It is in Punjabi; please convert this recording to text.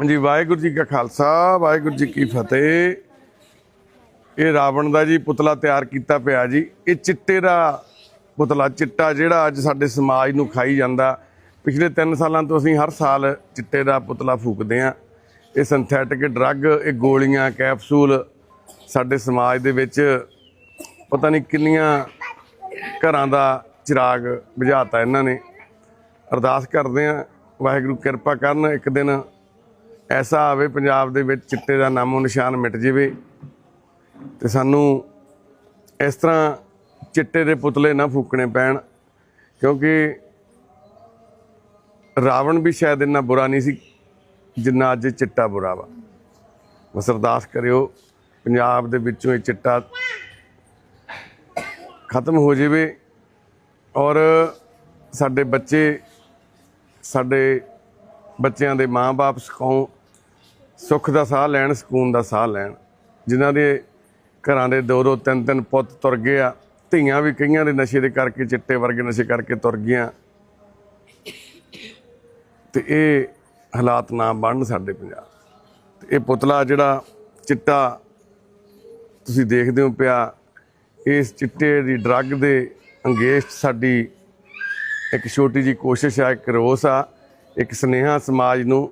ਹਾਂਜੀ, ਵਾਹਿਗੁਰੂ ਜੀ ਕਾ ਖਾਲਸਾ, ਵਾਹਿਗੁਰੂ ਜੀ ਕੀ ਫਤਿਹ। ਇਹ ਰਾਵਣ ਦਾ ਜੀ ਪੁਤਲਾ ਤਿਆਰ ਕੀਤਾ ਪਿਆ ਜੀ। ਇਹ ਚਿੱਟੇ ਦਾ ਪੁਤਲਾ, ਚਿੱਟਾ ਜਿਹੜਾ ਅੱਜ ਸਾਡੇ ਸਮਾਜ ਨੂੰ ਖਾਈ ਜਾਂਦਾ। ਪਿਛਲੇ 3 ਸਾਲਾਂ ਤੋਂ ਅਸੀਂ ਹਰ ਸਾਲ ਚਿੱਟੇ ਦਾ ਪੁਤਲਾ ਫੂਕਦੇ ਆਂ ਇਹ ਸਿੰਥੈਟਿਕ ਡਰੱਗ ਇਹ ਗੋਲੀਆਂ ਕੈਪਸੂਲ ਸਾਡੇ ਸਮਾਜ ਦੇ ਵਿੱਚ ਪਤਾ ਨਹੀਂ ਕਿੰਨੀਆਂ ਘਰਾਂ ਦਾ ਚਿਰਾਗ ਬੁਝਾਤਾ ਇਹਨਾਂ ਨੇ। ਅਰਦਾਸ ਕਰਦੇ ਆਂ ਵਾਹਿਗੁਰੂ ਕਿਰਪਾ ਕਰਨ, ਇੱਕ ਦਿਨ ਐਸਾ ਆਵੇ ਪੰਜਾਬ ਦੇ ਵਿੱਚ ਚਿੱਟੇ ਦਾ ਨਾਮੋ ਨਿਸ਼ਾਨ ਮਿਟ ਜਾਵੇ ਤੇ ਸਾਨੂੰ ਇਸ ਤਰ੍ਹਾਂ ਚਿੱਟੇ ਦੇ ਪੁਤਲੇ ਨਾ ਫੂਕਣੇ ਪੈਣ, ਕਿਉਂਕਿ ਰਾਵਣ ਵੀ ਸ਼ਾਇਦ ਇੰਨਾ ਬੁਰਾ ਨਹੀਂ ਸੀ ਜਿੰਨਾ ਅੱਜ ਚਿੱਟਾ ਬੁਰਾ ਵਾ। ਬਸ ਅਰਦਾਸ ਕਰਿਓ, ਪੰਜਾਬ ਦੇ ਵਿੱਚੋਂ ਇਹ ਚਿੱਟਾ ਖਤਮ ਹੋ ਜਾਵੇ ਔਰ ਸਾਡੇ ਬੱਚੇ, ਸਾਡੇ ਬੱਚਿਆਂ ਦੇ ਮਾਂ-ਬਾਪ ਸੁਖੋਂ ਸੁੱਖ ਦਾ ਸਾਹ ਲੈਣ, ਸਕੂਨ ਦਾ ਸਾਹ ਲੈਣ। ਜਿਨ੍ਹਾਂ ਦੇ ਘਰਾਂ ਦੇ ਦੋ ਦੋ ਤਿੰਨ ਤਿੰਨ ਪੁੱਤ ਤੁਰ ਗਏ ਆ, ਧੀਆਂ ਵੀ ਕਈਆਂ ਦੇ ਨਸ਼ੇ ਦੇ ਕਰਕੇ, ਚਿੱਟੇ ਵਰਗੇ ਨਸ਼ੇ ਕਰਕੇ ਤੁਰ ਗਈਆਂ। ਤੇ ਇਹ ਹਾਲਾਤ ਨਾ ਬਣਨ ਸਾਡੇ ਪੰਜਾਬ। ਤੇ ਇਹ ਪੁਤਲਾ ਜਿਹੜਾ ਚਿੱਟਾ ਤੁਸੀਂ ਦੇਖਦੇ ਹੋ ਪਿਆ, ਇਸ ਚਿੱਟੇ ਦੀ ਡਰੱਗ ਦੇ ਅੰਗੇਸਟ ਸਾਡੀ ਇੱਕ ਛੋਟੀ ਜੀ ਕੋਸ਼ਿਸ਼ ਆ, ਇੱਕ ਰੋਸ ਆ। ਇੱਕ ਸੁਨੇਹਾ ਸਮਾਜ ਨੂੰ